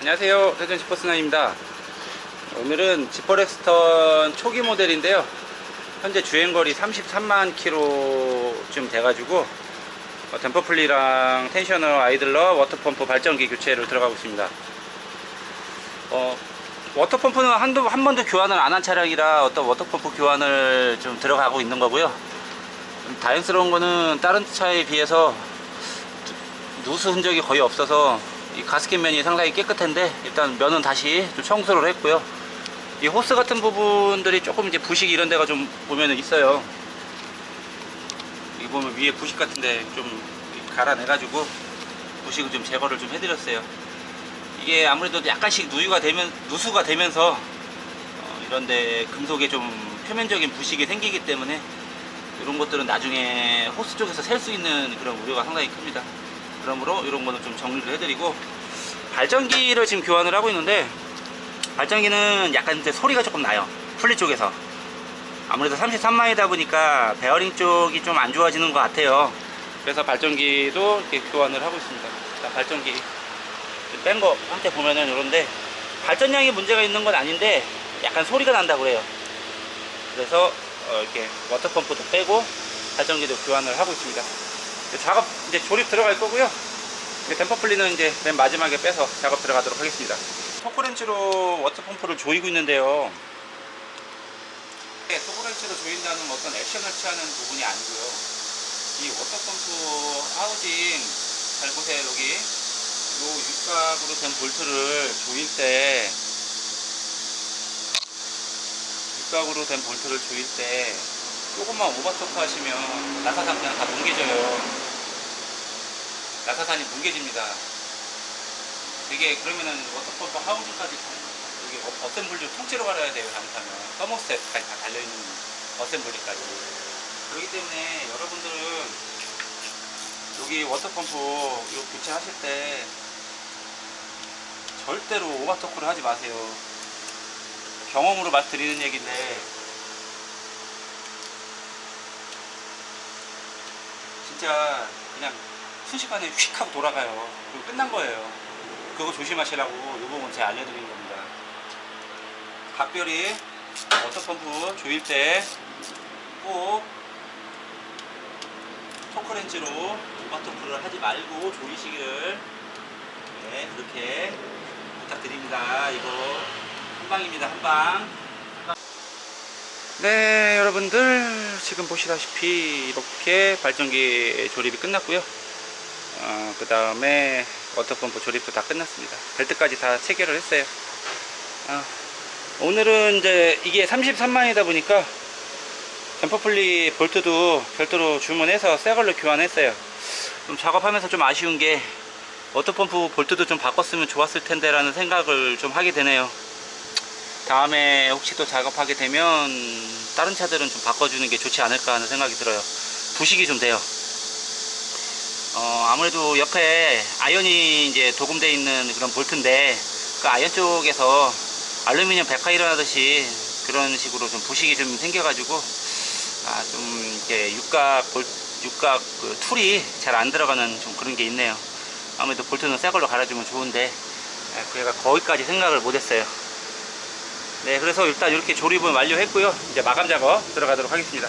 안녕하세요. 세전 지퍼스나입니다. 오늘은 지퍼렉스턴 초기 모델인데요. 현재 주행거리 33만 킬로쯤 돼가지고 어, 댐퍼플리랑 텐셔너 아이들러 워터펌프 발전기 교체를 들어가고 있습니다. 어, 워터펌프는 한두, 한 번도 교환을 안 한 차량이라 어떤 워터펌프 교환을 좀 들어가고 있는 거고요. 좀 다행스러운 거는 다른 차에 비해서 누수 흔적이 거의 없어서 이 가스켓 면이 상당히 깨끗한데 일단 면은 다시 좀 청소를 했고요. 이 호스 같은 부분들이 조금 이제 부식 이런 데가 좀 보면은 있어요. 여기 보면 위에 부식 같은 데 좀 갈아내 가지고 부식을 좀 제거를 좀 해드렸어요. 이게 아무래도 약간씩 누유가 되면 누수가 되면서 어, 이런데 금속에 좀 표면적인 부식이 생기기 때문에 이런 것들은 나중에 호스 쪽에서 셀 수 있는 그런 우려가 상당히 큽니다. 그러므로 이런 거는 좀 정리를 해드리고 발전기를 지금 교환을 하고 있는데 발전기는 약간 이제 소리가 조금 나요. 풀리 쪽에서. 아무래도 33마이다 보니까 베어링 쪽이 좀 안 좋아지는 것 같아요. 그래서 발전기도 이렇게 교환을 하고 있습니다. 자, 발전기. 뺀 거 한테 보면은 이런데 발전량이 문제가 있는 건 아닌데 약간 소리가 난다고 그래요. 그래서 어, 이렇게 워터펌프도 빼고 발전기도 교환을 하고 있습니다 작업 이제 조립 들어갈 거고요. 댐퍼 플리는 이제 맨 마지막에 빼서 작업 들어가도록 하겠습니다. 토크렌치로 워터펌프를 조이고 있는데요. 네, 토크렌치로 조인다는 어떤 액션을 취하는 부분이 아니고요. 이 워터펌프 하우징 잘 보세요 여기 요 육각으로 된 볼트를 조일 때 육각으로 된 볼트를 조일 때 조금만 오버토크 하시면 낙하산 그냥 다 뭉개져요. 낙하산이 뭉개집니다. 이게 그러면은 워터펌프 하우징까지 여기 어- 어셈블리 통째로 갈아야 돼요. 잘못하면 서머스텝까지 다 달려있는 어셈블리까지. 그렇기 때문에 여러분들은 여기 워터펌프 요 교체하실 때 절대로 오버토크를 하지 마세요. 경험으로 말씀드리는 얘기인데 진짜 그냥 순식간에 휙 하고 돌아가요. 그리고 끝난 거예요. 그거 조심하시라고 이 부분 제가 알려드리는 겁니다. 각별히 워터펌프 조일 때 꼭 토크렌치로 오버토크를 하지 말고 조이시기를 네, 그렇게 부탁드립니다. 이거 한 방입니다. 한 방. 네 여러분들. 지금 보시다시피 이렇게 발전기 조립이 끝났고요. 어, 그 다음에 워터펌프 조립도 다 끝났습니다. 벨트까지 다 체결을 했어요. 어, 오늘은 이제 이게 33만이다 보니까 댐퍼플리 볼트도 별도로 주문해서 새 걸로 교환했어요. 좀 작업하면서 좀 아쉬운 게 워터펌프 볼트도 좀 바꿨으면 좋았을 텐데 라는 생각을 좀 하게 되네요 다음에 혹시 또 작업하게 되면 다른 차들은 좀 바꿔주는 게 좋지 않을까 하는 생각이 들어요. 부식이 좀 돼요. 어, 아무래도 옆에 아연이 이제 도금되어 있는 그런 볼트인데 그 아연 쪽에서 알루미늄 백화 일어나듯이 그런 식으로 좀 부식이 좀 생겨가지고 아, 좀 이렇게 육각 볼, 육각 그 툴이 잘 안 들어가는 좀 그런 게 있네요. 아무래도 볼트는 새 걸로 갈아주면 좋은데 아, 그애가 거기까지 생각을 못했어요. 네, 그래서 일단 이렇게 조립은 완료했고요. 이제 마감 작업 들어가도록 하겠습니다.